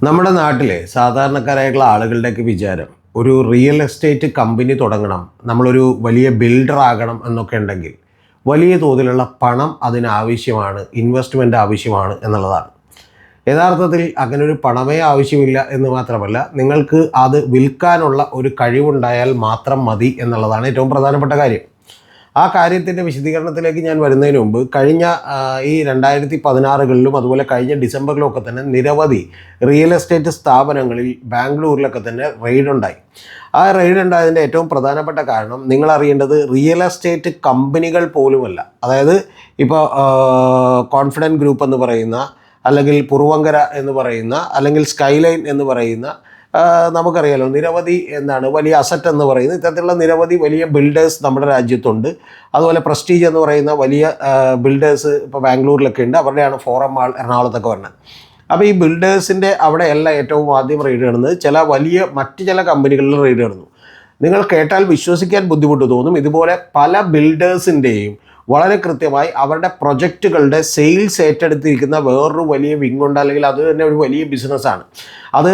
നമ്മുടെ നാട്ടിലെ സാധാരണക്കാരായിട്ടുള്ള ആളുകളുടെയൊക്കെ വിചാരം ഒരു റിയൽ എസ്റ്റേറ്റ് കമ്പനി തുടങ്ങണം നമ്മളൊരു വലിയ ബിൽഡർ ആകണം എന്നൊക്കെ ഉണ്ടെങ്കിൽ വലിയ തോതിലുള്ള പണം അതിനാവശ്യമാണ് ഇൻവെസ്റ്റ്മെന്റ് ആവശ്യമാണ് എന്നുള്ളതാണ്. യഥാർത്ഥത്തിൽ അങ്ങനെ ഒരു പണമേ ആവശ്യമില്ല എന്ന് മാത്രമല്ല നിങ്ങൾക്ക് അത് വിൽക്കാനുള്ള ഒരു കഴിവുണ്ടായാൽ മാത്രം മതി എന്നുള്ളതാണ് ഏറ്റവും പ്രധാനപ്പെട്ട കാര്യം. ആ കാര്യത്തിന്റെ വിശദീകരണത്തിലേക്ക് ഞാൻ വരുന്നതിന് മുമ്പ് കഴിഞ്ഞ ഈ രണ്ടായിരത്തി പതിനാറുകളിലും അതുപോലെ കഴിഞ്ഞ ഡിസംബറിലും ഒക്കെ തന്നെ നിരവധി റിയൽ എസ്റ്റേറ്റ് സ്ഥാപനങ്ങളിൽ ബാംഗ്ലൂരിലൊക്കെ തന്നെ റെയ്ഡ് ഉണ്ടായി. ആ റെയ്ഡ് ഉണ്ടായതിന്റെ ഏറ്റവും പ്രധാനപ്പെട്ട കാരണം നിങ്ങൾ അറിയേണ്ടത് റിയൽ എസ്റ്റേറ്റ് കമ്പനികൾ പോലുമല്ല. അതായത് ഇപ്പോൾ കോൺഫിഡന്റ് ഗ്രൂപ്പ് എന്ന് പറയുന്ന അല്ലെങ്കിൽ പുറുവങ്കര എന്ന് പറയുന്ന അല്ലെങ്കിൽ സ്കൈലൈൻ എന്ന് പറയുന്ന നമുക്കറിയാലോ നിരവധി എന്താണ് വലിയ അസറ്റ് എന്ന് പറയുന്നത്. ഇത്തരത്തിലുള്ള നിരവധി വലിയ ബിൽഡേഴ്സ് നമ്മുടെ രാജ്യത്തുണ്ട്. അതുപോലെ പ്രസ്റ്റീജ് എന്ന് പറയുന്ന വലിയ ബിൽഡേഴ്സ് ഇപ്പോൾ ബാംഗ്ലൂരിലൊക്കെ ഉണ്ട്. അവരുടെയാണ് ഫോറം മാൾ എറണാകുളത്തൊക്കെ വരുന്നത്. അപ്പോൾ ഈ ബിൽഡേഴ്സിന്റെ അവിടെയല്ല ഏറ്റവും ആദ്യം റെയ്ഡ് കാണുന്നത് ചില വലിയ മറ്റ് ചില കമ്പനികളിൽ റെയ്ഡ് കാണുന്നു നിങ്ങൾ കേട്ടാൽ വിശ്വസിക്കാൻ ബുദ്ധിമുട്ട് തോന്നും. ഇതുപോലെ പല ബിൽഡേഴ്സിന്റെയും വളരെ കൃത്യമായി അവരുടെ പ്രൊജക്റ്റുകളുടെ സെയിൽസ് ഏറ്റെടുത്തിരിക്കുന്ന വേറൊരു വലിയ വിങ് ഉണ്ട് അല്ലെങ്കിൽ അത് തന്നെ ഒരു വലിയ ബിസിനസ്സാണ് അത്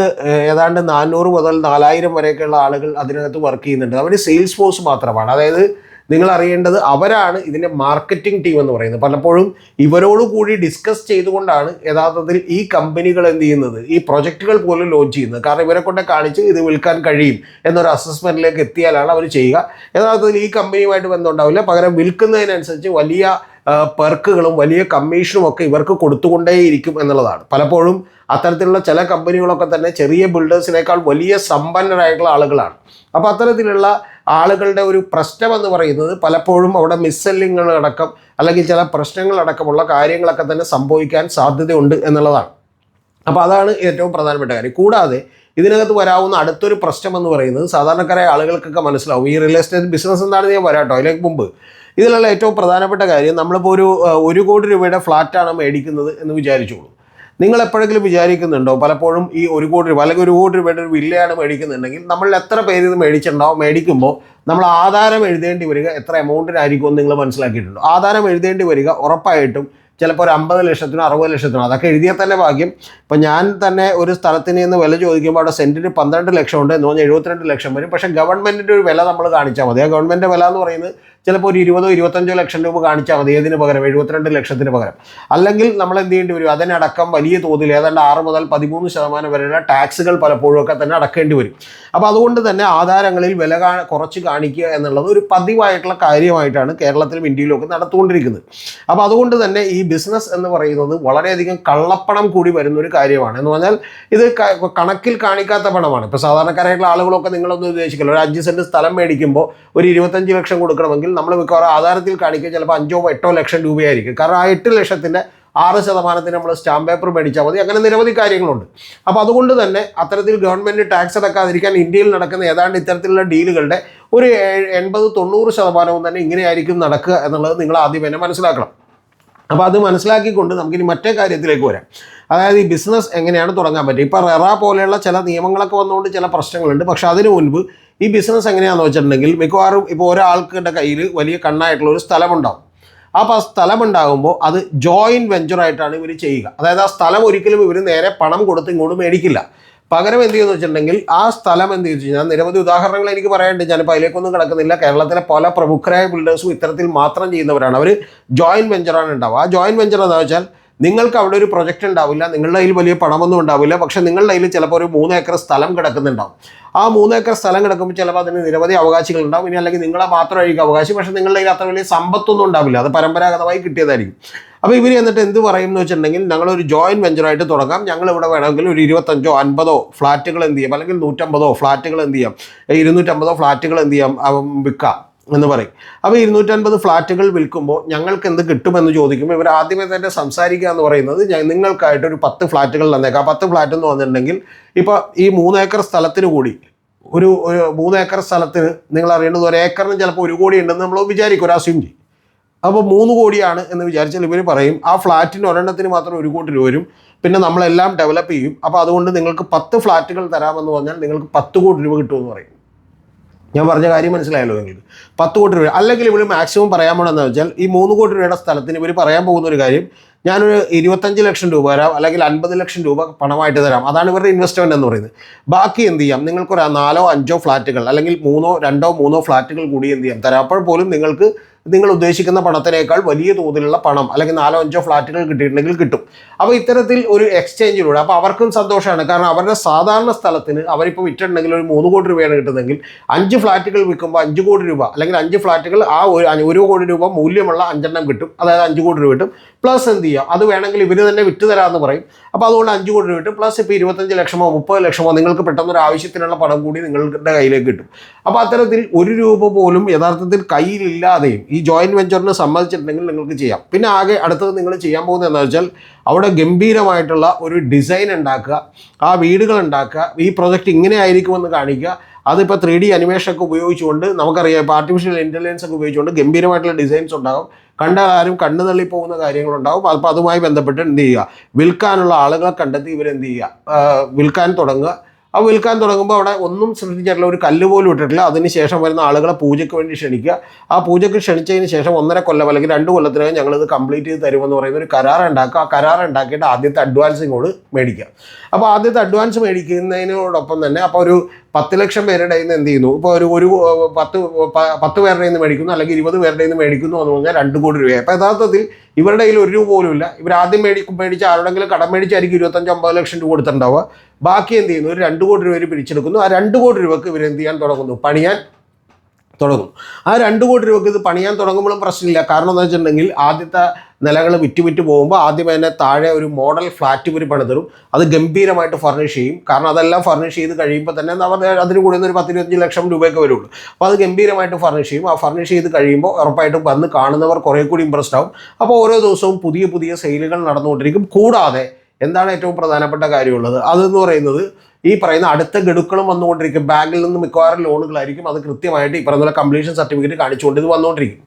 ഏതാണ്ട് നാനൂറ് മുതൽ നാലായിരം വരെയൊക്കെയുള്ള ആളുകൾ അതിനകത്ത് വർക്ക് ചെയ്യുന്നുണ്ട്. അവർ സെയിൽസ് ഫോഴ്സ് മാത്രമാണ്. അതായത് നിങ്ങൾ അറിയേണ്ടത് അവരാണ് ഇതിന്റെ മാർക്കറ്റിംഗ് ടീം എന്ന് പറയുന്നത്. പലപ്പോഴും ഇവരോട് കൂടി ഡിസ്കസ് ചെയ്തുകൊണ്ടാണ് യഥാർത്ഥത്തിൽ ഈ കമ്പനികൾ എന്ത് ചെയ്യുന്നത്? ഈ പ്രൊജക്റ്റുകൾ പോലും ലോഞ്ച് ചെയ്യുന്നത്. കാരണം ഇവരെ കൊണ്ട് കാണിച്ച് ഇത് വിൽക്കാൻ കഴിയും എന്നൊരു അസസ്മെന്റിലേക്ക് എത്തിയാലാണ് അവർ ചെയ്യുക. യഥാർത്ഥത്തിൽ ഈ കമ്പനിയുമായിട്ട് ബന്ധമുണ്ടാവില്ല പകരം വിൽക്കുന്നതിനനുസരിച്ച് വലിയ പെർക്കുകളും വലിയ കമ്മീഷനും ഒക്കെ ഇവർക്ക് കൊടുത്തുകൊണ്ടേയിരിക്കും എന്നുള്ളതാണ്. പലപ്പോഴും അത്തരത്തിലുള്ള ചില കമ്പനികളൊക്കെ തന്നെ ചെറിയ ബിൽഡേഴ്സിനേക്കാൾ വലിയ സമ്പന്നരായിട്ടുള്ള ആളുകളാണ്. അപ്പോൾ അത്തരത്തിലുള്ള ആളുകളുടെ ഒരു പ്രശ്നം എന്ന് പറയുന്നത് പലപ്പോഴും അവിടെ മിസ്സെല്ലിങ്ങൾ അടക്കം അല്ലെങ്കിൽ ചില പ്രശ്നങ്ങളടക്കമുള്ള കാര്യങ്ങളൊക്കെ തന്നെ സംഭവിക്കാൻ സാധ്യതയുണ്ട് എന്നുള്ളതാണ്. അപ്പോൾ അതാണ് ഏറ്റവും പ്രധാനപ്പെട്ട കാര്യം. കൂടാതെ ഇതിനകത്ത് വരാവുന്ന അടുത്തൊരു പ്രശ്നം എന്ന് പറയുന്നത് സാധാരണക്കാരായ ആളുകൾക്കൊക്കെ മനസ്സിലാവും. ഈ റിയൽ എസ്റ്റേറ്റ് ബിസിനസ് എന്താണെന്ന് ഞാൻ വരാട്ടോ അതിലേക്ക് മുമ്പ് ഇതിലുള്ള ഏറ്റവും പ്രധാനപ്പെട്ട കാര്യം നമ്മളിപ്പോൾ ഒരു ഒരു കോടി രൂപയുടെ ഫ്ലാറ്റാണ് മേടിക്കുന്നത് എന്ന് വിചാരിച്ചോളൂ. നിങ്ങൾ എപ്പോഴെങ്കിലും വിചാരിക്കുന്നുണ്ടോ പലപ്പോഴും ഈ ഒരു കോടി രൂപ അല്ലെങ്കിൽ ഒരു കോടി രൂപയുടെ ഒരു വില്ലയാണ് മേടിക്കുന്നുണ്ടെങ്കിൽ നമ്മൾ എത്ര പേര് ഇത് മേടിച്ചിട്ടുണ്ടാവും മേടിക്കുമ്പോൾ നമ്മൾ ആധാരം എഴുതേണ്ടി വരിക എത്ര എമൗണ്ടിനായിരിക്കും എന്ന് നിങ്ങൾ മനസ്സിലാക്കിയിട്ടുണ്ടോ? ആധാരം എഴുതേണ്ടി വരിക ഉറപ്പായിട്ടും ചിലപ്പോൾ ഒരു അമ്പത് ലക്ഷത്തിനോ അറുപത് ലക്ഷത്തിനോ അതൊക്കെ എഴുതിയാൽ തന്നെ ഭാഗ്യം. ഇപ്പം ഞാൻ തന്നെ ഒരു സ്ഥലത്തിന് നിന്ന് വില ചോദിക്കുമ്പോൾ അവിടെ സെന്റിന് പന്ത്രണ്ട് ലക്ഷം ഉണ്ട് എന്ന് പറഞ്ഞാൽ എഴുപത്തിരണ്ട് ലക്ഷം വരും. പക്ഷേ ഗവൺമെന്റിന്റെ ഒരു വില നമ്മൾ കാണിച്ചാൽ മതി. ആ ഗവൺമെന്റ് വില എന്ന് പറയുന്നത് ചിലപ്പോൾ ഒരു ഇരുപതോ ഇരുപത്തഞ്ചോ ലക്ഷം രൂപ കാണിച്ചാൽ മതി ഏതിന് പകരം? എഴുപത്തിരണ്ട് ലക്ഷത്തിന് പകരം. അല്ലെങ്കിൽ നമ്മൾ എന്ത് ചെയ്യേണ്ടി വരും? അതിനടക്കം വലിയ തോതിൽ ഏതാണ്ട് ആറ് മുതൽ പതിമൂന്ന് ശതമാനം വരെയുള്ള ടാക്സുകൾ പലപ്പോഴും ഒക്കെ തന്നെ അടക്കേണ്ടി വരും. അപ്പോൾ അതുകൊണ്ട് തന്നെ ആധാരങ്ങളിൽ വില കുറച്ച് കാണിക്കുക എന്നുള്ളത് ഒരു പതിവായിട്ടുള്ള കാര്യമായിട്ടാണ് കേരളത്തിലും ഇന്ത്യയിലും ഒക്കെ നടത്തുകൊണ്ടിരിക്കുന്നത് അപ്പോൾ അതുകൊണ്ട് തന്നെ ഈ ബിസിനസ് എന്ന് പറയുന്നത് വളരെയധികം കള്ളപ്പണം കൂടി വരുന്ന ഒരു കാര്യമാണ്. എന്ന് പറഞ്ഞാൽ ഇത് കണക്കിൽ കാണിക്കാത്ത പണമാണ്. ഇപ്പോൾ സാധാരണക്കാരായിട്ടുള്ള ആളുകളൊക്കെ നിങ്ങളൊന്നും ഉദ്ദേശിക്കില്ല. ഒരു അഞ്ച് സെന്റ് സ്ഥലം മേടിക്കുമ്പോൾ ഒരു ഇരുപത്തഞ്ച് ലക്ഷം കൊടുക്കണമെങ്കിൽ നമ്മൾ മിക്കവാറും ആധാരത്തിൽ കാണിക്കുക ചിലപ്പോൾ അഞ്ചോ എട്ടോ ലക്ഷം രൂപയായിരിക്കും. കാരണം ആ എട്ട് ലക്ഷത്തിന്റെ ആറ് ശതമാനത്തിന് നമ്മൾ സ്റ്റാമ്പ് പേപ്പർ മേടിച്ചാൽ മതി. അങ്ങനെ നിരവധി കാര്യങ്ങളുണ്ട്. അപ്പോൾ അതുകൊണ്ട് തന്നെ അത്തരത്തിൽ ഗവൺമെന്റ് ടാക്സ് അടക്കാതിരിക്കാൻ ഇന്ത്യയിൽ നടക്കുന്ന ഏതാണ്ട് ഇത്തരത്തിലുള്ള ഡീലുകളുടെ ഒരു എൺപത് തൊണ്ണൂറ് ശതമാനവും തന്നെ ഇങ്ങനെയായിരിക്കും നടക്കുക എന്നുള്ളത് നിങ്ങൾ ആദ്യം തന്നെ മനസ്സിലാക്കണം. അപ്പോൾ അത് മനസ്സിലാക്കിക്കൊണ്ട് നമുക്കിനി മറ്റേ കാര്യത്തിലേക്ക് വരാം. അതായത് ഈ ബിസിനസ് എങ്ങനെയാണ് തുടങ്ങാൻ പറ്റുക? ഇപ്പോൾ റെറ പോലെയുള്ള ചില നിയമങ്ങളൊക്കെ വന്നുകൊണ്ട് ചില പ്രശ്നങ്ങളുണ്ട്. പക്ഷെ അതിനു മുൻപ് ഈ ബിസിനസ് എങ്ങനെയാണെന്ന് വെച്ചിട്ടുണ്ടെങ്കിൽ മിക്കവാറും ഇപ്പോൾ ഒരാൾക്കിന്റെ കയ്യിൽ വലിയ കണ്ണായിട്ടുള്ള ഒരു സ്ഥലമുണ്ടാവും. അപ്പോൾ ആ സ്ഥലം ഉണ്ടാകുമ്പോൾ അത് ജോയിന്റ് വെഞ്ചറായിട്ടാണ് ഇവർ ചെയ്യുക. അതായത് ആ സ്ഥലം ഒരിക്കലും ഇവർ നേരെ പണം കൊടുത്ത് ഇങ്ങോട്ട് മേടിക്കില്ല. പകരം എന്ത് ചെയ്യുന്നു വെച്ചിട്ടുണ്ടെങ്കിൽ ആ സ്ഥലം എന്ത് ചെയ്തു കഴിഞ്ഞാൽ നിരവധി ഉദാഹരണങ്ങൾ എനിക്ക് പറയാനുണ്ട്. ഞാനിപ്പോൾ അതിലേക്കൊന്നും കിടക്കുന്നില്ല. കേരളത്തിലെ പല പ്രമുഖരായ ബിൽഡേഴ്സും ഇത്തരത്തിൽ മാത്രം ചെയ്യുന്നവരാണ്. അവർ ജോയിന്റ് വെഞ്ചറാണ് ഉണ്ടാവുക. ആ ജോയിന്റ് വെഞ്ചർ എന്താ വെച്ചാൽ നിങ്ങൾക്ക് അവിടെ ഒരു പ്രൊജക്റ്റ് ഉണ്ടാവില്ല. നിങ്ങളുടെ കയ്യിൽ വലിയ പണമൊന്നും ഉണ്ടാവില്ല. പക്ഷെ നിങ്ങളുടെ കയ്യിൽ ചിലപ്പോൾ ഒരു മൂന്ന് ഏക്കർ സ്ഥലം കിടക്കുന്നുണ്ടാവും. ആ മൂന്ന് ഏക്കർ സ്ഥലം കിടക്കുമ്പോൾ ചിലപ്പോൾ അതിന് നിരവധി അവകാശികൾ ഉണ്ടാവും. ഇനി അല്ലെങ്കിൽ നിങ്ങളെ മാത്രമായിരിക്കും അവകാശം. പക്ഷെ നിങ്ങളുടെ കയ്യിൽ അത്ര വലിയ സമ്പത്തൊന്നും ഉണ്ടാവില്ല. അത് പരമ്പരാഗതമായി കിട്ടിയതായിരിക്കും. അപ്പോൾ ഇവർ എന്നിട്ട് എന്ത് പറയും എന്ന് വെച്ചിട്ടുണ്ടെങ്കിൽ ഞങ്ങളൊരു ജോയിന്റ് വെഞ്ചറായിട്ട് തുടങ്ങാം. ഞങ്ങൾ ഇവിടെ വേണമെങ്കിൽ ഒരു ഇരുപത്തഞ്ചോ അൻപതോ ഫ്ലാറ്റുകൾ എന്ത് ചെയ്യാം? അല്ലെങ്കിൽ നൂറ്റമ്പതോ ഫ്ലാറ്റുകൾ എന്ത് ചെയ്യാം? ഇരുന്നൂറ്റമ്പതോ ഫ്ലാറ്റുകൾ എന്ത് ചെയ്യാം? വിൽക്കാം എന്ന് പറയും. അപ്പോൾ ഇരുന്നൂറ്റൻപത് ഫ്ലാറ്റുകൾ വിൽക്കുമ്പോൾ ഞങ്ങൾക്ക് എന്ത് കിട്ടുമെന്ന് ചോദിക്കുമ്പോൾ ഇവർ ആദ്യമേ തന്നെ സംസാരിക്കുക എന്ന് പറയുന്നത് നിങ്ങൾക്കായിട്ട് ഒരു പത്ത് ഫ്ലാറ്റുകൾ തന്നേക്കാം. പത്ത് ഫ്ലാറ്റ് എന്ന് പറഞ്ഞിട്ടുണ്ടെങ്കിൽ ഇപ്പോൾ ഈ മൂന്നേക്കർ സ്ഥലത്തിന് കൂടി ഒരു ഒരു മൂന്ന് ഏക്കർ സ്ഥലത്തിന് നിങ്ങൾ അറിയേണ്ടത് ഒരു ഏക്കറിന് ചിലപ്പോൾ ഒരു കോടി ഉണ്ടെന്ന് നമ്മൾ വിചാരിക്കും. ഒരു അസ്യൂം ചെയ്യും. അപ്പോൾ മൂന്ന് കോടിയാണ് എന്ന് വിചാരിച്ചാൽ ഇവർ പറയും. ആ ഫ്ലാറ്റിന് ഒരെണ്ണത്തിന് മാത്രം ഒരു കോടി രൂപ വരും. പിന്നെ നമ്മളെല്ലാം ഡെവലപ്പ് ചെയ്യും. അപ്പോൾ അതുകൊണ്ട് നിങ്ങൾക്ക് പത്ത് ഫ്ലാറ്റുകൾ തരാമെന്ന് പറഞ്ഞാൽ നിങ്ങൾക്ക് പത്ത് കോടി രൂപ കിട്ടുമെന്ന് പറയും. ഞാൻ പറഞ്ഞ കാര്യം മനസ്സിലായല്ലോ നിങ്ങൾക്ക്? പത്ത് കോടി രൂപ. അല്ലെങ്കിൽ ഇവർ മാക്സിമം പറയാൻ പോണെന്ന് വെച്ചാൽ ഈ മൂന്ന് കോടി രൂപയുടെ സ്ഥലത്തിന് ഇവർ പറയാൻ പോകുന്ന ഒരു കാര്യം ഞാനൊരു ഇരുപത്തഞ്ച് ലക്ഷം രൂപ തരാം അല്ലെങ്കിൽ അൻപത് ലക്ഷം രൂപ പണമായിട്ട് തരാം. അതാണ് ഇവരുടെ ഇൻവെസ്റ്റ്മെന്റ് എന്ന് പറയുന്നത്. ബാക്കി എന്ത് ചെയ്യാം? നിങ്ങൾക്കൊരു നാലോ അഞ്ചോ ഫ്ലാറ്റുകൾ അല്ലെങ്കിൽ മൂന്നോ രണ്ടോ മൂന്നോ ഫ്ലാറ്റുകൾ കൂടി എന്ത് ചെയ്യാം? തരാം. അപ്പോൾ പോലും നിങ്ങൾക്ക് നിങ്ങൾ ഉദ്ദേശിക്കുന്ന പണത്തിനേക്കാൾ വലിയ തോതിലുള്ള പണം അല്ലെങ്കിൽ നാലോ അഞ്ചോ ഫ്ലാറ്റുകൾ കിട്ടിയിട്ടുണ്ടെങ്കിൽ കിട്ടും. അപ്പോൾ ഇത്തരത്തിൽ ഒരു എക്സ്ചേഞ്ചിലൂടെ അപ്പോൾ അവർക്കും സന്തോഷമാണ്. കാരണം അവരുടെ സാധാരണ സ്ഥലത്തിന് അവരിപ്പോൾ വിറ്റിട്ടുണ്ടെങ്കിൽ ഒരു മൂന്ന് കോടി രൂപയാണ് കിട്ടുന്നതെങ്കിൽ അഞ്ച് ഫ്ലാറ്റുകൾ വിൽക്കുമ്പോൾ അഞ്ച് കോടി രൂപ അല്ലെങ്കിൽ അഞ്ച് ഫ്ലാറ്റുകൾ ആ ഒരു ഒരു കോടി രൂപ മൂല്യമുള്ള അഞ്ചെണ്ണം കിട്ടും. അതായത് അഞ്ച് കോടി രൂപ കിട്ടും. പ്ലസ് എന്ത് ചെയ്യാം? അത് വേണമെങ്കിൽ ഇവർ തന്നെ വിറ്റ് തരാമെന്ന് പറയും. അപ്പോൾ അതുകൊണ്ട് അഞ്ച് കോടി രൂപ കിട്ടും. പ്ലസ് ഇപ്പോൾ ഇരുപത്തഞ്ച് ലക്ഷമോ മുപ്പത് ലക്ഷമോ നിങ്ങൾക്ക് പെട്ടെന്ന് ഒരു ആവശ്യത്തിനുള്ള പണം കൂടി നിങ്ങളുടെ കയ്യിലേക്ക് കിട്ടും. അപ്പോൾ അത്തരത്തിൽ ഒരു രൂപ പോലും യഥാർത്ഥത്തിൽ കയ്യിലില്ലാതെയും ഈ ജോയിന്റ് വെഞ്ചറിന് സമ്മതിച്ചിട്ടുണ്ടെങ്കിൽ നിങ്ങൾക്ക് ചെയ്യാം. പിന്നെ ആകെ അടുത്തത് നിങ്ങൾ ചെയ്യാൻ പോകുന്നത് എന്താ വെച്ചാൽ അവിടെ ഗംഭീരമായിട്ടുള്ള ഒരു ഡിസൈൻ ഉണ്ടാക്കുക ആ വീടുകൾ ഉണ്ടാക്കുക ഈ പ്രൊജക്റ്റ് ഇങ്ങനെ ആയിരിക്കുമെന്ന് കാണിക്കുക. അതിപ്പോൾ ത്രീ ഡി അനിമേഷനൊക്കെ ഉപയോഗിച്ചുകൊണ്ട് നമുക്കറിയാം ഇപ്പോൾ ആർട്ടിഫിഷ്യൽ ഇന്റലിജൻസ് ഒക്കെ ഉപയോഗിച്ചുകൊണ്ട് ഗംഭീരമായിട്ടുള്ള ഡിസൈൻസ് ഉണ്ടാകും. കണ്ട ആരും കണ്ണു തള്ളി പോകുന്ന കാര്യങ്ങളുണ്ടാവും അപ്പോൾ അതുമായി ബന്ധപ്പെട്ട് എന്ത് ചെയ്യുക? വിൽക്കാനുള്ള ആളുകളെ കണ്ടെത്തി ഇവരെന്ത് ചെയ്യുക? വിൽക്കാൻ തുടങ്ങുക. ആ വിൽക്കാൻ തുടങ്ങുമ്പോൾ അവിടെ ഒന്നും ശ്രദ്ധിച്ചിട്ടില്ല ഒരു കല്ല് പോലും ഇട്ടിട്ടില്ല. അതിന് ശേഷം വരുന്ന ആളുകളെ പൂജയ്ക്ക് വേണ്ടി ക്ഷണിക്കുക. ആ പൂജയ്ക്ക് ക്ഷണിച്ചതിന് ശേഷം ഒന്നര കൊല്ലം അല്ലെങ്കിൽ രണ്ട് കൊല്ലത്തിനകം ഞങ്ങളിത് കംപ്ലീറ്റ് ചെയ്ത് തരുമെന്ന് പറയുന്ന ഒരു കരാർ ഉണ്ടാക്കുക. ആ കരാർ ഉണ്ടാക്കിയിട്ട് ആദ്യത്തെ അഡ്വാൻസ് ഇങ്ങോട്ട് മേടിക്കുക. അപ്പോൾ ആദ്യത്തെ അഡ്വാൻസ് മേടിക്കുന്നതിനോടൊപ്പം തന്നെ അപ്പോൾ ഒരു പത്ത് ലക്ഷം പേരുടെ നിന്ന് എന്ത് ചെയ്യുന്നു? ഇപ്പോൾ ഒരു ഒരു പത്ത് പത്ത് പേരുടെ നിന്ന് മേടിക്കുന്നു അല്ലെങ്കിൽ ഇരുപത് പേരുടെ നിന്ന് മേടിക്കുന്നു എന്ന് പറഞ്ഞാൽ രണ്ട് കോടി രൂപ അപ്പോൾ യഥാർത്ഥത്തിൽ ഇവരുടെ കയ്യിൽ ഒരു രൂപ പോലും ഇല്ല. ഇവർ ആദ്യം മേടിക്കും മേടിച്ച ആരുടെങ്കിലും കടം മേടിച്ചായിരിക്കും ഇരുപത്തഞ്ച് അമ്പത് ലക്ഷം രൂപ കൊടുത്തിട്ടുണ്ടാവുക. ബാക്കി എന്ത് ചെയ്യുന്നു? ഒരു രണ്ട് കോടി രൂപ പിടിച്ചെടുക്കുന്നു ആ രണ്ട് കോടി രൂപക്ക് ഇവർ എന്ത് ചെയ്യാൻ തുടങ്ങുന്നു? പണിയാൻ തുടങ്ങും ആ രണ്ട് കോടി രൂപക്ക് ഇത് പണിയാൻ തുടങ്ങുമ്പോഴും പ്രശ്നമില്ല. കാരണം എന്താ വെച്ചിട്ടുണ്ടെങ്കിൽ ആദ്യത്തെ നിലകൾ വിറ്റ് വിറ്റ് പോകുമ്പോൾ ആദ്യം തന്നെ താഴെ ഒരു മോഡൽ ഫ്ലാറ്റ് ഇവർ പണിതരും. അത് ഗംഭീരമായിട്ട് ഫർണിഷ് ചെയ്യും. കാരണം അതെല്ലാം ഫർണിഷ് ചെയ്ത് കഴിയുമ്പോൾ തന്നെ അതിന് കൂടുതൽ ഒരു പത്തിരുപത്തഞ്ച് ലക്ഷം രൂപയൊക്കെ വരുള്ളൂ. അപ്പോൾ അത് ഗംഭീരമായിട്ട് ഫർണിഷ് ചെയ്യും. ആ ഫർണിഷ് ചെയ്ത് കഴിയുമ്പോൾ ഉറപ്പായിട്ടും വന്ന് കാണുന്നവർ കുറേ കൂടി ഇമ്പ്രസ്ഡ് ആവും. അപ്പോൾ ഓരോ ദിവസവും പുതിയ പുതിയ സെയിലുകൾ നടന്നുകൊണ്ടിരിക്കും. കൂടാതെ എന്താണ് ഏറ്റവും പ്രധാനപ്പെട്ട കാര്യമുള്ളത്? അതെന്ന് പറയുന്നത് ഈ പറയുന്ന അടുത്ത ഗഡുക്കളും വന്നുകൊണ്ടിരിക്കും. ബാങ്കിൽ നിന്ന് മിക്കവാറും ലോണുകളായിരിക്കും അത് കൃത്യമായിട്ട് ഈ പറയുന്ന കംപ്ലീഷൻ സർട്ടിഫിക്കറ്റ് കാണിച്ചുകൊണ്ട് ഇത് വന്നുകൊണ്ടിരിക്കും.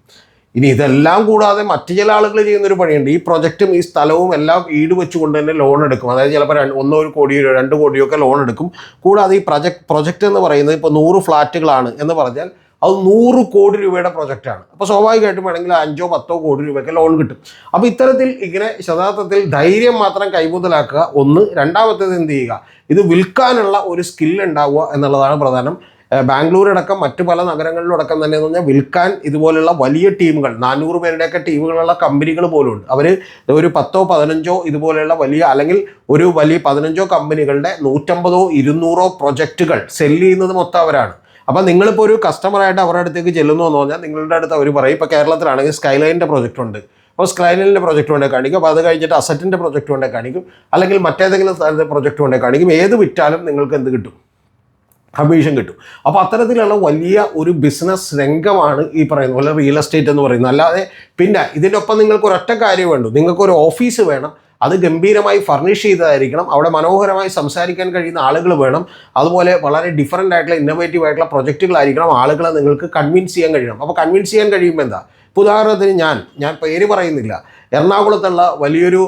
ഇനി ഇതെല്ലാം കൂടാതെ മറ്റു ചില ആളുകൾ ചെയ്യുന്നൊരു പണിയുണ്ട്. ഈ പ്രൊജക്റ്റും ഈ സ്ഥലവും എല്ലാം ഈട് വെച്ചുകൊണ്ട് തന്നെ ലോൺ എടുക്കും. അതായത് ചിലപ്പോൾ ഒന്നോ ഒരു കോടിയോ രണ്ട് കോടിയോ ഒക്കെ ലോൺ എടുക്കും. കൂടാതെ ഈ പ്രൊജക്ട് പ്രൊജക്റ്റ് എന്ന് പറയുന്നത് ഇപ്പോൾ നൂറ് ഫ്ലാറ്റുകളാണ് എന്ന് പറഞ്ഞാൽ അത് നൂറ് കോടി രൂപയുടെ പ്രൊജക്റ്റാണ് അപ്പോൾ സ്വാഭാവികമായിട്ടും വേണമെങ്കിൽ അഞ്ചോ പത്തോ കോടി രൂപയ്ക്ക് ലോൺ കിട്ടും. അപ്പോൾ ഇത്തരത്തിൽ ഇങ്ങനെ യഥാർത്ഥത്തിൽ ധൈര്യം മാത്രം കൈമുതലാക്കുക. ഒന്ന് രണ്ടാമത്തേത് എന്ത് ചെയ്യുക? ഇത് വിൽക്കാനുള്ള ഒരു സ്കില്ല് ഉണ്ടാവുക എന്നുള്ളതാണ് പ്രധാനം. അടക്കം മറ്റ് പല നഗരങ്ങളിലും അടക്കം തന്നെ എന്ന് പറഞ്ഞാൽ വിൽക്കാൻ ഇതുപോലുള്ള വലിയ ടീമുകൾ നാനൂറ് പേരുടെയൊക്കെ ടീമുകളുള്ള കമ്പനികൾ പോലും ഉണ്ട് അവർ ഒരു പത്തോ പതിനഞ്ചോ ഇതുപോലെയുള്ള വലിയ അല്ലെങ്കിൽ ഒരു വലിയ പതിനഞ്ചോ കമ്പനികളുടെ നൂറ്റമ്പതോ ഇരുന്നൂറോ പ്രൊജക്റ്റുകൾ സെൽ ചെയ്യുന്നത് മൊത്തം അവരാണ്. അപ്പം നിങ്ങളിപ്പോൾ ഒരു കസ്റ്റമറായിട്ട് അവരുടെ അടുത്തേക്ക് ചെല്ലുന്നു എന്ന് പറഞ്ഞാൽ നിങ്ങളുടെ അടുത്ത് അവർ പറയും ഇപ്പോൾ കേരളത്തിലാണെങ്കിൽ സ്കൈലൈന്റെ പ്രൊജക്റ്റ് ഉണ്ട്. അപ്പോൾ സ്കൈലൈനിന്റെ പ്രൊജക്റ്റ് കൊണ്ടേ കാണിക്കും. അപ്പോൾ അത് കഴിഞ്ഞിട്ട് അസറ്റിന്റെ പ്രൊജക്റ്റ് കൊണ്ടേ കാണിക്കും. അല്ലെങ്കിൽ മറ്റേതെങ്കിലും സ്ഥലത്തെ പ്രൊജക്റ്റ് കൊണ്ടേ കാണിക്കും. ഏത് വിറ്റാലും നിങ്ങൾക്ക് എന്ത് കിട്ടും? കമ്മീഷൻ കിട്ടും. അപ്പോൾ അത്തരത്തിലുള്ള വലിയ ഒരു ബിസിനസ് രംഗമാണ് ഈ പറയുന്നത് പോലെ റിയൽ എസ്റ്റേറ്റ് എന്ന് പറയുന്നത്. അല്ലാതെ പിന്നെ ഇതിന്റെ ഒപ്പം നിങ്ങൾക്ക് ഒരൊറ്റ കാര്യം വേണ്ടു. നിങ്ങൾക്കൊരു ഓഫീസ് വേണം. അത് ഗംഭീരമായി ഫർണിഷ് ചെയ്തതായിരിക്കണം. അവിടെ മനോഹരമായി സംസാരിക്കാൻ കഴിയുന്ന ആളുകൾ വേണം. അതുപോലെ വളരെ ഡിഫറന്റ് ആയിട്ടുള്ള ഇന്നോവേറ്റീവ് ആയിട്ടുള്ള പ്രൊജക്റ്റുകളായിരിക്കണം ആളുകളെ നിങ്ങൾക്ക് കൺവിൻസ് ചെയ്യാൻ കഴിയണം. അപ്പോൾ കൺവിൻസ് ചെയ്യാൻ കഴിയുമ്പോൾ എന്താ? ഉദാഹരണത്തിന് ഞാൻ ഞാൻ പേര് പറയുന്നില്ല. എറണാകുളത്തുള്ള വലിയൊരു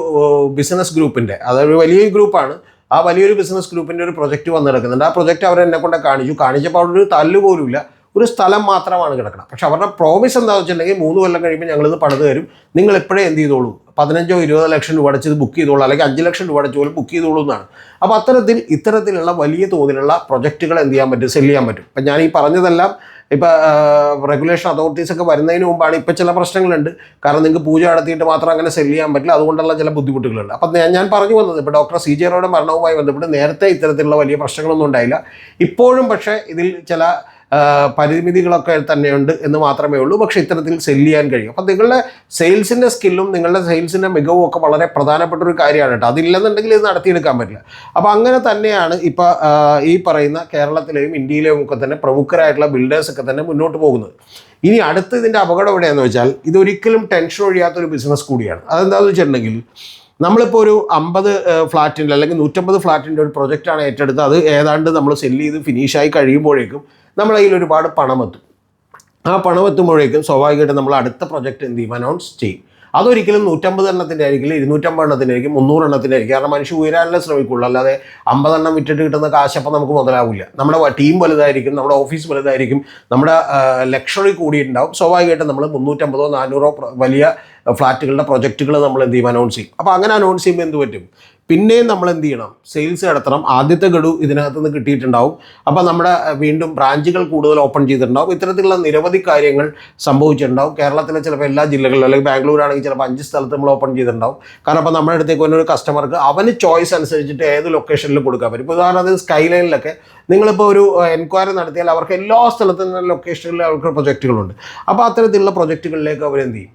ബിസിനസ് ഗ്രൂപ്പിന്റെ അതൊരു വലിയൊരു ഗ്രൂപ്പാണ് ആ വലിയൊരു ബിസിനസ് ഗ്രൂപ്പിന്റെ ഒരു പ്രൊജക്റ്റ് വന്ന് കിടക്കുന്നുണ്ട്. ആ പ്രൊജക്റ്റ് അവർ കൊണ്ട് കാണിച്ചു. കാണിച്ചപ്പോൾ അവിടെ ഒരു തല്ല് പോലുമില്ല. ഒരു സ്ഥലം മാത്രമാണ് കിടക്കണം. പക്ഷെ അവരുടെ പ്രോമിസ് എന്താണെന്ന് വെച്ചിട്ടുണ്ടെങ്കിൽ മൂന്ന് കൊല്ലം കഴിയുമ്പോൾ ഞങ്ങളിത് പണിത് തരും. നിങ്ങൾ എപ്പോഴേ എന്ത് ചെയ്തോളൂ? പതിനഞ്ചോ ഇരുപതോ ലക്ഷം രൂപ അടച്ച് ഇത് ബുക്ക് ചെയ്തോളൂ. അല്ലെങ്കിൽ അഞ്ച് ലക്ഷം രൂപ അടച്ച് പോലും ബുക്ക് ചെയ്തോളൂ എന്നാണ്. അപ്പോൾ അത്തരത്തിൽ ഇത്തരത്തിലുള്ള വലിയ തോതിലുള്ള പ്രൊജക്റ്റുകൾ എന്ത് ചെയ്യാൻ പറ്റും? സെൽ ചെയ്യാൻ പറ്റും. അപ്പം ഞാൻ ഈ പറഞ്ഞതെല്ലാം ഇപ്പോൾ റെഗുലേഷൻ അതോറിറ്റീസ് ഒക്കെ വരുന്നതിന് മുമ്പാണ് ഇപ്പോൾ ചില പ്രശ്നങ്ങളുണ്ട്. കാരണം നിങ്ങൾക്ക് പൂജ നടത്തിയിട്ട് മാത്രം അങ്ങനെ സെൽ ചെയ്യാൻ പറ്റില്ല. അതുകൊണ്ടുള്ള ചില ബുദ്ധിമുട്ടുകളുണ്ട്. അപ്പം ഞാൻ- പറഞ്ഞു വന്നത് ഇപ്പോൾ ഡോക്ടർ സി ജെറോയുടെ മരണവുമായി ബന്ധപ്പെട്ട് നേരത്തെ ഇത്തരത്തിലുള്ള വലിയ പ്രശ്നങ്ങളൊന്നും ഉണ്ടായില്ല. ഇപ്പോഴും പക്ഷേ ഇതിൽ ചില പരിമിതികളൊക്കെ തന്നെയുണ്ട് എന്ന് മാത്രമേ ഉള്ളൂ. പക്ഷേ ഇത്തരത്തിൽ സെൽ ചെയ്യാൻ കഴിയും. അപ്പം നിങ്ങളുടെ സെയിൽസിന്റെ സ്കില്ലും നിങ്ങളുടെ സെയിൽസിന്റെ മികവും ഒക്കെ വളരെ പ്രധാനപ്പെട്ട ഒരു കാര്യമാണ് കേട്ടോ. അതില്ലെന്നുണ്ടെങ്കിൽ ഇത് നടത്തിയെടുക്കാൻ പറ്റില്ല. അപ്പോൾ അങ്ങനെ തന്നെയാണ് ഇപ്പോൾ ഈ പറയുന്ന കേരളത്തിലെയും ഇന്ത്യയിലെയും ഒക്കെ തന്നെ പ്രമുഖരായിട്ടുള്ള ബിൽഡേഴ്സ് ഒക്കെ തന്നെ മുന്നോട്ട് പോകുന്നത്. ഇനി അടുത്ത് ഇതിന്റെ അപകടം എവിടെയാണെന്ന് വെച്ചാൽ ഇതൊരിക്കലും ടെൻഷൻ ഒഴിയാത്ത ഒരു ബിസിനസ് കൂടിയാണ്. അതെന്താണെന്ന് വെച്ചിട്ടുണ്ടെങ്കിൽ നമ്മളിപ്പോൾ ഒരു അമ്പത് ഫ്ലാറ്റിന്റെ അല്ലെങ്കിൽ നൂറ്റമ്പത് ഫ്ലാറ്റിന്റെ ഒരു പ്രൊജക്റ്റാണ് ഏറ്റെടുത്ത് അത് ഏതാണ്ട് നമ്മൾ സെല്ല് ചെയ്ത് ഫിനിഷായി കഴിയുമ്പോഴേക്കും നമ്മുടെ കയ്യിൽ ഒരുപാട് പണം എത്തും ആ പണം എത്തുമ്പോഴേക്കും സ്വാഭാവികമായിട്ടും നമ്മൾ അടുത്ത പ്രൊജക്റ്റ് എന്ത് ചെയ്യും? അനൗൺസ് ചെയ്യും. അതൊരിക്കലും നൂറ്റമ്പത് എണ്ണത്തിന്റെ ആയിരിക്കില്ല ഇരുന്നൂറ്റമ്പത് എണ്ണത്തിന്റെ ആയിരിക്കും മുന്നൂറ് എണ്ണത്തിന്റെ ആയിരിക്കും. കാരണം മനുഷ്യ ഉയരാനല്ലേ ശ്രമിക്കുള്ളൂ. അല്ലാതെ അമ്പതെണ്ണം വിറ്റിട്ട് കിട്ടുന്ന കാശപ്പം നമുക്ക് മുതലാവില്ല. നമ്മുടെ ടീം വലുതായിരിക്കും നമ്മുടെ ഓഫീസ് വലുതായിരിക്കും നമ്മുടെ ലക്ഷറി കൂടിയിട്ടുണ്ടാവും. സ്വാഭാവികമായിട്ടും നമ്മൾ മുന്നൂറ്റമ്പതോ നാനൂറോ വലിയ ഫ്ലാറ്റുകളുടെ പ്രൊജക്റ്റുകൾ നമ്മൾ എന്ത് ചെയ്യും? അനൗൺസ് ചെയ്യും. അപ്പോൾ അങ്ങനെ അനൗൺസ് ചെയ്യുമ്പോൾ എന്ത് പറ്റും? പിന്നെയും നമ്മൾ എന്ത് ചെയ്യണം? സെയിൽസ് നടത്തണം. ആദ്യത്തെ ഗഡു ഇതിനകത്ത് നിന്ന് കിട്ടിയിട്ടുണ്ടാവും. അപ്പോൾ നമ്മുടെ വീണ്ടും ബ്രാഞ്ചുകൾ കൂടുതൽ ഓപ്പൺ ചെയ്തിട്ടുണ്ടാവും. ഇത്തരത്തിലുള്ള നിരവധി കാര്യങ്ങൾ സംഭവിച്ചിട്ടുണ്ടാവും. കേരളത്തിലെ ചിലപ്പോൾ എല്ലാ ജില്ലകളിലും അല്ലെങ്കിൽ ബാംഗ്ലൂർ ആണെങ്കിൽ ചിലപ്പോൾ അഞ്ച് സ്ഥലത്ത് നമ്മൾ ഓപ്പൺ ചെയ്തിട്ടുണ്ടാവും. കാരണം അപ്പോൾ നമ്മുടെ അടുത്തേക്ക് വരുന്ന ഒരു കസ്റ്റമർക്ക് അവന് ചോയ്സ് അനുസരിച്ചിട്ട് ഏത് ലൊക്കേഷനിൽ കൊടുക്കാൻ പറ്റും. ഇപ്പോൾ ഉദാഹരണത്തിന് സ്കൈ ലൈനിലൊക്കെ നിങ്ങളിപ്പോൾ ഒരു എൻക്വയറി നടത്തിയാൽ അവർക്ക് എല്ലാ സ്ഥലത്തും ലൊക്കേഷനിൽ അവർക്ക് പ്രൊജക്റ്റുകളുണ്ട് അപ്പോൾ അത്തരത്തിലുള്ള പ്രൊജക്റ്റുകളിലേക്ക് അവരെന്ത് ചെയ്യും?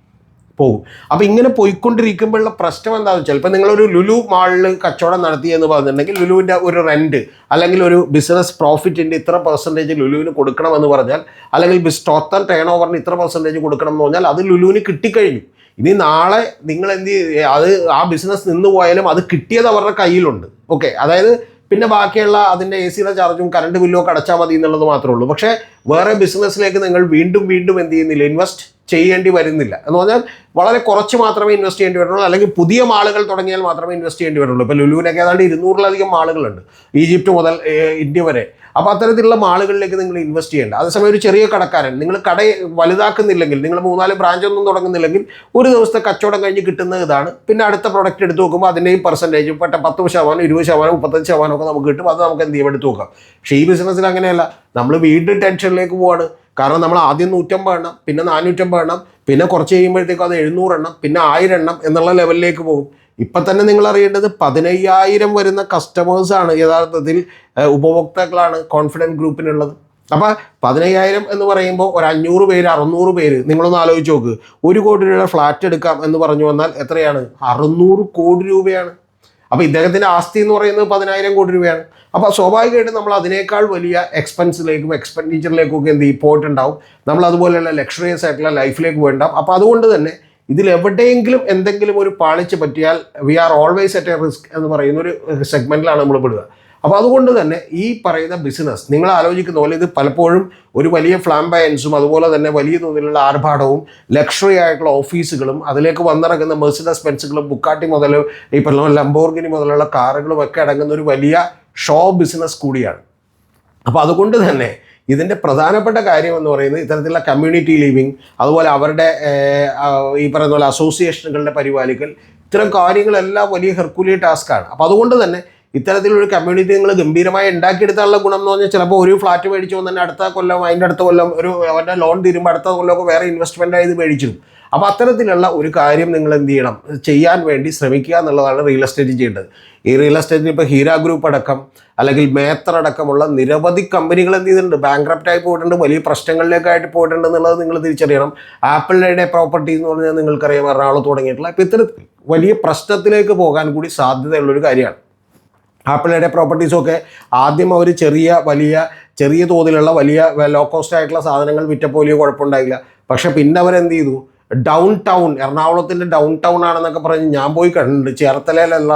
പോകും അപ്പോൾ ഇങ്ങനെ പോയിക്കൊണ്ടിരിക്കുമ്പോഴുള്ള പ്രശ്നം എന്താണെന്ന് ചിലപ്പോൾ നിങ്ങളൊരു ലുലു മാളിൽ കച്ചവടം നടത്തി എന്ന് പറഞ്ഞിട്ടുണ്ടെങ്കിൽ ലുലുവിന്റെ ഒരു റെന്റ് അല്ലെങ്കിൽ ഒരു ബിസിനസ് പ്രോഫിറ്റിന്റെ ഇത്ര പെർസെന്റേജ് ലുലുവിന് കൊടുക്കണമെന്ന് പറഞ്ഞാൽ അല്ലെങ്കിൽ ബിസ് ടോട്ടൽ ടേൺ ഓവറിന് ഇത്ര പെർസെന്റേജ് കൊടുക്കണം എന്ന് പറഞ്ഞാൽ അത് ലുലുവിന് കിട്ടിക്കഴിഞ്ഞു. ഇനി നാളെ നിങ്ങൾ എന്ത് അത് ആ ബിസിനസ് നിന്ന് പോയാലും അത് കിട്ടിയത് അവരുടെ കയ്യിലുണ്ട്. ഓക്കെ അതായത് പിന്നെ ബാക്കിയുള്ള അതിന്റെ എ സിയുടെ ചാർജും കറണ്ട് ബില്ലും ഒക്കെ അടച്ചാൽ മതി എന്നുള്ളത് മാത്രമേ ഉള്ളൂ. പക്ഷേ വേറെ ബിസിനസ്സിലേക്ക് നിങ്ങൾ വീണ്ടും വീണ്ടും എന്ത് ചെയ്യുന്നില്ല ഇൻവെസ്റ്റ് ചെയ്യേണ്ടി വരുന്നില്ല. എന്ന് പറഞ്ഞാൽ വളരെ കുറച്ച് മാത്രമേ ഇൻവെസ്റ്റ് ചെയ്യേണ്ടി വരുള്ളൂ അല്ലെങ്കിൽ പുതിയ മാളുകൾ തുടങ്ങിയാൽ മാത്രമേ ഇൻവെസ്റ്റ് ചെയ്യേണ്ടി വരുള്ളൂ ഇപ്പോൾ ലുലുവിനൊക്കെ ഏതാണ്ട് ഇരുന്നൂറിലധികം മാളുകളുണ്ട്. ഈജിപ്റ്റ് മുതൽ ഇന്ത്യ വരെ. അപ്പോൾ അത്തരത്തിലുള്ള മാളുകളിലേക്ക് നിങ്ങൾ ഇൻവെസ്റ്റ് ചെയ്യേണ്ട. അതേസമയം ഒരു ചെറിയ കടക്കാരൻ നിങ്ങൾ കട വലുതാക്കുന്നില്ലെങ്കിൽ നിങ്ങൾ മൂന്നാൽ ബ്രാഞ്ച് ഒന്നും തുടങ്ങുന്നില്ലെങ്കിൽ ഒരു ദിവസത്തെ കച്ചവടം കഴിഞ്ഞ് കിട്ടുന്ന ഇതാണ്. പിന്നെ അടുത്ത പ്രൊഡക്റ്റ് എടുത്ത് നോക്കുമ്പോൾ അതിന്റെയും പെർസെന്റേജ് പെട്ട പത്ത് ശതമാനം ഇരുപത് ശതമാനം മുപ്പത്തഞ്ച് ശതമാനം ഒക്കെ നമുക്ക് കിട്ടും. അത് നമുക്ക് എന്ത് ചെയ്യും? എടുത്ത് നോക്കാം. പക്ഷേ ഈ ബിസിനസ്സിൽ അങ്ങനെയല്ല. നമ്മൾ വീണ്ടും ടെൻഷനിലേക്ക് പോവാണ്. കാരണം നമ്മൾ ആദ്യം നൂറ്റമ്പത് എണ്ണം പിന്നെ നാനൂറ്റമ്പത് എണ്ണം പിന്നെ കുറച്ച് കഴിയുമ്പോഴത്തേക്കും അത് എഴുന്നൂറ് എണ്ണം പിന്നെ ആയിരം എണ്ണം എന്നുള്ള ലെവലിലേക്ക് പോകും. ഇപ്പം തന്നെ നിങ്ങൾ അറിയേണ്ടത് പതിനയ്യായിരം വരുന്ന കസ്റ്റമേഴ്സ് ആണ് യഥാർത്ഥത്തിൽ ഉപഭോക്താക്കളാണ് കോൺഫിഡന്റ് ഗ്രൂപ്പിനുള്ളത്. അപ്പോൾ പതിനയ്യായിരം എന്ന് പറയുമ്പോൾ ഒരു അഞ്ഞൂറ് പേര് അറുന്നൂറ് പേര് നിങ്ങളൊന്ന് ആലോചിച്ച് നോക്ക്. ഒരു കോടി രൂപയുടെ ഫ്ലാറ്റ് എടുക്കാം എന്ന് പറഞ്ഞു വന്നാൽ എത്രയാണ്? അറുന്നൂറ് കോടി രൂപയാണ്. അപ്പോൾ ഇദ്ദേഹത്തിന്റെ ആസ്തി എന്ന് പറയുന്നത് പതിനായിരം കോടി രൂപയാണ്. അപ്പോൾ സ്വാഭാവികമായിട്ടും നമ്മൾ അതിനേക്കാൾ വലിയ എക്സ്പെൻസിലേക്കും എക്സ്പെൻഡിച്ചറിലേക്കും ഒക്കെ എന്ത് ചെയ്യും? പോയിട്ടുണ്ടാവും. നമ്മൾ അതുപോലെയുള്ള ലക്ഷറിയസ് ആയിട്ടുള്ള ലൈഫിലേക്ക് പോയിട്ടുണ്ടാവും. അപ്പോൾ അതുകൊണ്ട് തന്നെ ഇതിൽ എവിടെയെങ്കിലും എന്തെങ്കിലും ഒരു പാളിച്ച പറ്റിയാൽ we are always at a risk എന്ന് പറയുന്ന ഒരു സെഗ്മെന്റിലാണ് നമ്മൾ പെടുക. അപ്പോൾ അതുകൊണ്ട് തന്നെ ഈ പറയുന്ന ബിസിനസ് നിങ്ങൾ ആലോചിക്കുന്ന പോലെ ഇത് പലപ്പോഴും ഒരു വലിയ ഫ്ലാംബയൻസും അതുപോലെ തന്നെ വലിയ തോതിലുള്ള ആർഭാടവും ലക്ഷറി ആയിട്ടുള്ള ഓഫീസുകളും അതിലേക്ക് വന്നിറങ്ങുന്ന മെഴ്സിഡസ് ബെൻസുകളും ബുക്കാട്ടി മുതൽ ഈ പറഞ്ഞ ലംബോർഗിനി മുതലുള്ള കാറുകളും ഒക്കെ അടങ്ങുന്ന ഒരു വലിയ ഷോ ബിസിനസ് കൂടിയാണ്. അപ്പോൾ അതുകൊണ്ട് തന്നെ ഇതിന്റെ പ്രധാനപ്പെട്ട കാര്യം എന്ന് പറയുന്നത് ഇത്തരത്തിലുള്ള കമ്മ്യൂണിറ്റി ലിവിങ് അതുപോലെ അവരുടെ ഈ പറയുന്ന പോലെ അസോസിയേഷനുകളുടെ പരിപാലിക്കൽ ഇത്തരം കാര്യങ്ങളെല്ലാം വലിയ ഹെർക്കുലിയ ടാസ്ക്കാണ് അപ്പോൾ അതുകൊണ്ട് തന്നെ ഇത്തരത്തിലൊരു കമ്മ്യൂണിറ്റി നിങ്ങൾ ഗംഭീരമായി ഉണ്ടാക്കിയെടുത്താനുള്ള ഗുണം എന്ന് പറഞ്ഞാൽ ചിലപ്പോൾ ഒരു ഫ്ലാറ്റ് മേടിച്ചു തന്നെ അടുത്ത കൊല്ലം അതിന്റെ അടുത്ത കൊല്ലം ഒരു അവരുടെ ലോൺ തീരുമ്പോൾ അടുത്ത കൊല്ലമൊക്കെ വേറെ ഇൻവെസ്റ്റ്മെന്റ് ആയത് മേടിച്ചിടും. അപ്പോൾ അത്തരത്തിലുള്ള ഒരു കാര്യം നിങ്ങൾ എന്ത് ചെയ്യണം? ചെയ്യാൻ വേണ്ടി ശ്രമിക്കുക എന്നുള്ളതാണ് റിയൽ എസ്റ്റേറ്റ് ചെയ്യേണ്ടത്. ഈ റിയൽ എസ്റ്റേറ്റിൽ ഇപ്പോൾ ഹീരാ ഗ്രൂപ്പ് അടക്കം അല്ലെങ്കിൽ മേത്തർ അടക്കമുള്ള നിരവധി കമ്പനികൾ എന്ത് ചെയ്തിട്ടുണ്ട്? ബാങ്ക് ആയി പോയിട്ടുണ്ട്. വലിയ പ്രശ്നങ്ങളിലേക്കായിട്ട് പോയിട്ടുണ്ട് എന്നുള്ളത് നിങ്ങൾ തിരിച്ചറിയണം. ആപ്പിളിന്റെ പ്രോപ്പർട്ടി എന്ന് പറഞ്ഞാൽ നിങ്ങൾക്കറിയാം എറണാകുളത്ത് തുടങ്ങിയിട്ടുള്ള. ഇപ്പോൾ ഇത്തരത്തിൽ വലിയ പ്രശ്നത്തിലേക്ക് പോകാൻ കൂടി സാധ്യതയുള്ളൊരു കാര്യമാണ്. ആപ്പിളുടെ പ്രോപ്പർട്ടീസൊക്കെ ആദ്യം അവർ ചെറിയ വലിയ ചെറിയ തോതിലുള്ള വലിയ ലോ കോസ്റ്റ് ആയിട്ടുള്ള സാധനങ്ങൾ വിറ്റപ്പോൾ വലിയ കുഴപ്പമുണ്ടായില്ല. പക്ഷേ പിന്നെ അവരെന്ത് ചെയ്തു? ഡൗൺ ടൗൺ എറണാകുളത്തിന്റെ ഡൗൺ ടൗൺ ആണെന്നൊക്കെ പറഞ്ഞ് ഞാൻ പോയി കണ്ടിട്ടുണ്ട്. ചേർത്തലയിലല്ല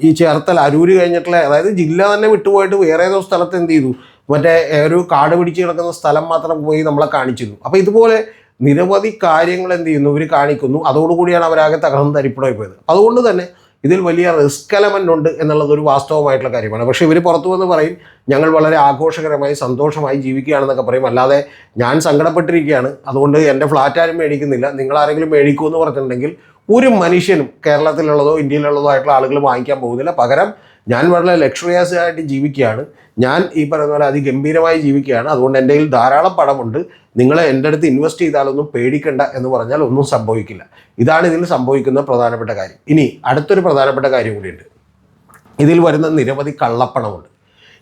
ഈ ചേർത്തല അരൂര് കഴിഞ്ഞിട്ടുള്ള അതായത് ജില്ല തന്നെ വിട്ടുപോയിട്ട് വേറെ ഏതോ സ്ഥലത്ത് എന്ത് ചെയ്തു? മറ്റേ ഒരു കാട് പിടിച്ച് കിടക്കുന്ന സ്ഥലം മാത്രം പോയി നമ്മളെ കാണിച്ചിരുന്നു. അപ്പോൾ ഇതുപോലെ നിരവധി കാര്യങ്ങൾ എന്ത് ചെയ്യുന്നു ഇവർ കാണിക്കുന്നു. അതോടുകൂടിയാണ് അവരാകെ തകർന്ന് തരിപ്പടായി പോയത് അതുകൊണ്ട് തന്നെ ഇതിൽ വലിയ റിസ്ക് എലമെന്റ് ഉണ്ട് എന്നുള്ളത് ഒരു വാസ്തവമായിട്ടുള്ള കാര്യമാണ്. പക്ഷേ ഇവർ പുറത്തു വന്ന് പറയും ഞങ്ങൾ വളരെ ആഘോഷകരമായി സന്തോഷമായി ജീവിക്കുകയാണെന്നൊക്കെ പറയും. അല്ലാതെ ഞാൻ സങ്കടപ്പെട്ടിരിക്കുകയാണ്. അതുകൊണ്ട് എന്റെ ഫ്ലാറ്റ് ആരും മേടിക്കുന്നില്ല. നിങ്ങൾ ആരെങ്കിലും മേടിക്കൂ എന്ന് പറഞ്ഞിട്ടുണ്ടെങ്കിൽ ഒരു മനുഷ്യനും കേരളത്തിലുള്ളതോ ഇന്ത്യയിലുള്ളതോ ആയിട്ടുള്ള ആളുകൾ വാങ്ങിക്കാൻ പോകുന്നില്ല. പകരം ഞാൻ വളരെ ലക്ഷറിയസ് ആയിട്ട് ജീവിക്കുകയാണ്. ഞാൻ ഈ പറയുന്ന പോലെ അതിഗംഭീരമായി ജീവിക്കുകയാണ്. അതുകൊണ്ട് എന്റെ കയ്യിൽ ധാരാളം പണമുണ്ട്. നിങ്ങൾ എന്റെ അടുത്ത് ഇൻവെസ്റ്റ് ചെയ്താലൊന്നും പേടിക്കണ്ട എന്ന് പറഞ്ഞാൽ ഒന്നും സംഭവിക്കില്ല. ഇതാണ് ഇതിൽ സംഭവിക്കുന്ന പ്രധാനപ്പെട്ട കാര്യം. ഇനി അടുത്തൊരു പ്രധാനപ്പെട്ട കാര്യം കൂടിയുണ്ട്. ഇതിൽ വരുന്ന നിരവധി കള്ളപ്പണമുണ്ട്.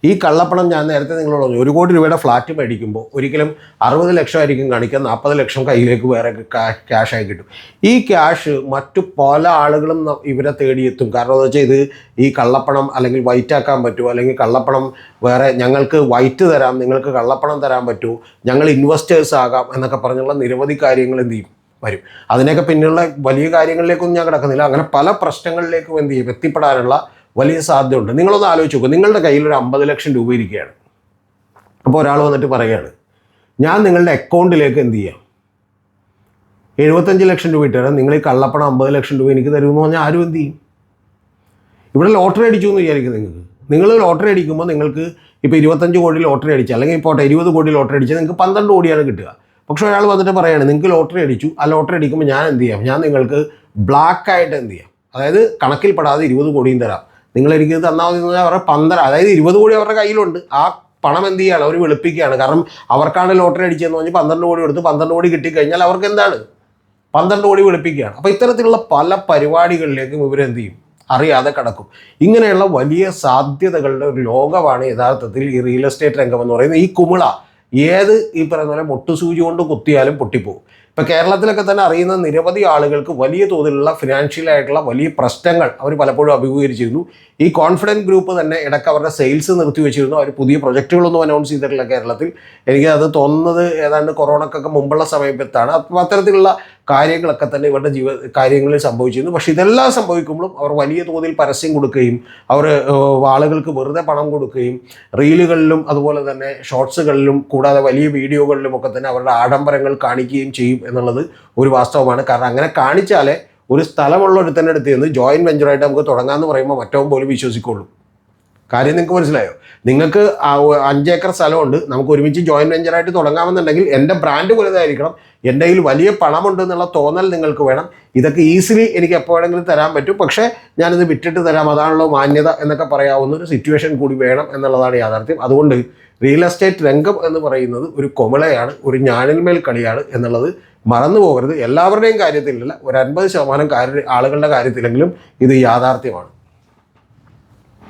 ഈ കള്ളപ്പണം ഞാൻ നേരത്തെ നിങ്ങളോട് പറഞ്ഞു ഒരു കോടി രൂപയുടെ ഫ്ലാറ്റ് മേടിക്കുമ്പോൾ ഒരിക്കലും അറുപത് ലക്ഷം ആയിരിക്കും കാണിക്കുക നാൽപ്പത് ലക്ഷം കയ്യിലേക്ക് വേറെ ക്യാഷായി കിട്ടും. ഈ ക്യാഷ് മറ്റു പല ആളുകളും ഇവരെ തേടിയെത്തും. കാരണം എന്ന് വെച്ചാൽ ഇത് ഈ കള്ളപ്പണം അല്ലെങ്കിൽ വൈറ്റ് ആക്കാൻ പറ്റുമോ അല്ലെങ്കിൽ കള്ളപ്പണം വേറെ ഞങ്ങൾക്ക് വൈറ്റ് തരാം നിങ്ങൾക്ക് കള്ളപ്പണം തരാൻ പറ്റുമോ ഞങ്ങൾ ഇൻവെസ്റ്റേഴ്സ് ആകാം എന്നൊക്കെ പറഞ്ഞുള്ള നിരവധി കാര്യങ്ങൾ എന്ത് ചെയ്യും? വരും. അതിനൊക്കെ പിന്നെയുള്ള വലിയ കാര്യങ്ങളിലേക്കൊന്നും ഞാൻ കിടക്കുന്നില്ല. അങ്ങനെ പല പ്രശ്നങ്ങളിലേക്കും എന്ത് ചെയ്യും? എത്തിപ്പെടാനുള്ള വലിയ സാധ്യതയുണ്ട്. നിങ്ങളൊന്ന് ആലോചിച്ച് നോക്കുക നിങ്ങളുടെ കയ്യിൽ ഒരു അമ്പത് ലക്ഷം രൂപ ഇരിക്കുകയാണ്. അപ്പോൾ ഒരാൾ വന്നിട്ട് പറയുകയാണ് ഞാൻ നിങ്ങളുടെ അക്കൗണ്ടിലേക്ക് എന്ത് ചെയ്യാം? എഴുപത്തഞ്ച് ലക്ഷം രൂപ ഇട്ടുതരാം. നിങ്ങൾ ഈ കള്ളപ്പണം അമ്പത് ലക്ഷം രൂപ എനിക്ക് തരുമെന്ന് പറഞ്ഞാൽ ആരും എന്ത് ചെയ്യും? ഇവിടെ ലോട്ടറി അടിച്ചു എന്ന് വിചാരിക്കും നിങ്ങൾക്ക് നിങ്ങൾ ലോട്ടറി അടിക്കുമ്പോൾ നിങ്ങൾക്ക് ഇപ്പോൾ ഇരുപത്തഞ്ച് കോടി ലോട്ടറി അടിച്ചാൽ അല്ലെങ്കിൽ പോട്ടെ ഇരുപത് കോടി ലോട്ടറി അടിച്ചാൽ നിങ്ങൾക്ക് പന്ത്രണ്ട് കോടിയാണ് കിട്ടുക. പക്ഷേ ഒരാൾ വന്നിട്ട് പറയുകയാണ് നിങ്ങൾക്ക് ലോട്ടറി അടിച്ചു. ആ ലോട്ടറി അടിക്കുമ്പോൾ ഞാൻ എന്ത് ചെയ്യാം? ഞാൻ നിങ്ങൾക്ക് ബ്ലാക്ക് ആയിട്ട് എന്ത് ചെയ്യാം? അതായത് കണക്കിൽപ്പെടാതെ ഇരുപത് കോടിയും തരാം. നിങ്ങൾ എനിക്ക് തന്നാൽ അവരുടെ പന്തര അതായത് ഇരുപത് കോടി അവരുടെ കയ്യിലുണ്ട്. ആ പണം എന്ത് ചെയ്യാണ് അവർ വെളുപ്പിക്കുകയാണ്. കാരണം അവർക്കാണ് ലോട്ടറി അടിച്ചതെന്ന് പറഞ്ഞ് പന്ത്രണ്ട് കോടി എടുത്ത് പന്ത്രണ്ട് കോടി കിട്ടിക്കഴിഞ്ഞാൽ അവർക്ക് എന്താണ്? പന്ത്രണ്ട് കോടി വെളുപ്പിക്കുകയാണ്. അപ്പോൾ ഇത്തരത്തിലുള്ള പല പരിപാടികളിലേക്കും ഇവരെന്ത് ചെയ്യും? അറിയാതെ കിടക്കും. ഇങ്ങനെയുള്ള വലിയ സാധ്യതകളുടെ ഒരു ലോകമാണ് യഥാർത്ഥത്തിൽ ഈ റിയൽ എസ്റ്റേറ്റ് രംഗം എന്ന് പറയുന്നത്. ഈ കുമിള ഏത് ഈ പറയുന്ന പോലെ മുട്ടുസൂചി കൊണ്ട് കുത്തിയാലും പൊട്ടിപ്പോകും ഇപ്പൊ കേരളത്തിലൊക്കെ തന്നെ അറിയുന്ന നിരവധി ആളുകൾക്ക് വലിയ തോതിലുള്ള ഫിനാൻഷ്യൽ ആയിട്ടുള്ള വലിയ പ്രശ്നങ്ങൾ അവർ പലപ്പോഴും അഭിമുഖീകരിച്ചിരുന്നു. ഈ കോൺഫിഡന്റ് ഗ്രൂപ്പ് തന്നെ ഇടയ്ക്ക് അവരുടെ സെയിൽസ് നിർത്തിവെച്ചിരുന്നു അവർ പുതിയ പ്രൊജക്റ്റുകളൊന്നും അനൗൺസ് ചെയ്തിട്ടില്ല കേരളത്തിൽ. എനിക്ക് അത് തോന്നുന്നത് ഏതാണ്ട് കൊറോണക്കൊക്കെ മുമ്പുള്ള സമയത്താണ്. അപ്പോൾ അത്തരത്തിലുള്ള കാര്യങ്ങളൊക്കെ തന്നെ ഇവരുടെ ജീവ കാര്യങ്ങളിൽ സംഭവിച്ചിരുന്നു. പക്ഷേ ഇതെല്ലാം സംഭവിക്കുമ്പോഴും അവർ വലിയ തോതിൽ പരസ്യം കൊടുക്കുകയും അവർ ആളുകൾക്ക് വെറുതെ പണം കൊടുക്കുകയും റീലുകളിലും അതുപോലെ തന്നെ ഷോർട്സുകളിലും കൂടാതെ വലിയ വീഡിയോകളിലും ഒക്കെ തന്നെ അവരുടെ ആഡംബരങ്ങൾ കാണിക്കുകയും ചെയ്യും എന്നുള്ളത് ഒരു വാസ്തവമാണ്. കാരണം അങ്ങനെ കാണിച്ചാലേ ഒരു സ്ഥലമുള്ള ഒരുത്തന്റെ അടുത്ത് നിന്ന് ജോയിന്റ് വെഞ്ചറായിട്ട് നമുക്ക് തുടങ്ങാമെന്ന് പറയുമ്പോൾ മറ്റവും പോലും വിശ്വസിക്കുള്ളൂ കാര്യം നിങ്ങൾക്ക് മനസ്സിലായോ? നിങ്ങൾക്ക് അഞ്ചേക്കർ സ്ഥലമുണ്ട്. നമുക്ക് ഒരുമിച്ച് ജോയിന്റ് വെഞ്ചറായിട്ട് തുടങ്ങാമെന്നുണ്ടെങ്കിൽ എന്റെ ബ്രാൻഡ് വലുതായിരിക്കണം. എന്റെ കയ്യിൽ വലിയ പണമുണ്ട് എന്നുള്ള തോന്നൽ നിങ്ങൾക്ക് വേണം. ഇതൊക്കെ ഈസിലി എനിക്ക് എപ്പോൾ വേണമെങ്കിലും തരാൻ പറ്റും. പക്ഷേ ഞാനിത് വിറ്റിട്ട് തരാം. അതാണല്ലോ മാന്യത എന്നൊക്കെ പറയാവുന്ന ഒരു സിറ്റുവേഷൻ കൂടി വേണം എന്നുള്ളതാണ് യാഥാർത്ഥ്യം. അതുകൊണ്ട് റിയൽ എസ്റ്റേറ്റ് രംഗം എന്ന് പറയുന്നത് ഒരു കൊമളയാണ് ഒരു ഞാനിന്മേൽ കളിയാണ് എന്നുള്ളത് മറന്നു പോകരുത്. എല്ലാവരുടെയും കാര്യത്തിലല്ല ഒരു അൻപത് ശതമാനം ആളുകളുടെ കാര്യത്തിലെങ്കിലും ഇത് യാഥാർത്ഥ്യമാണ്.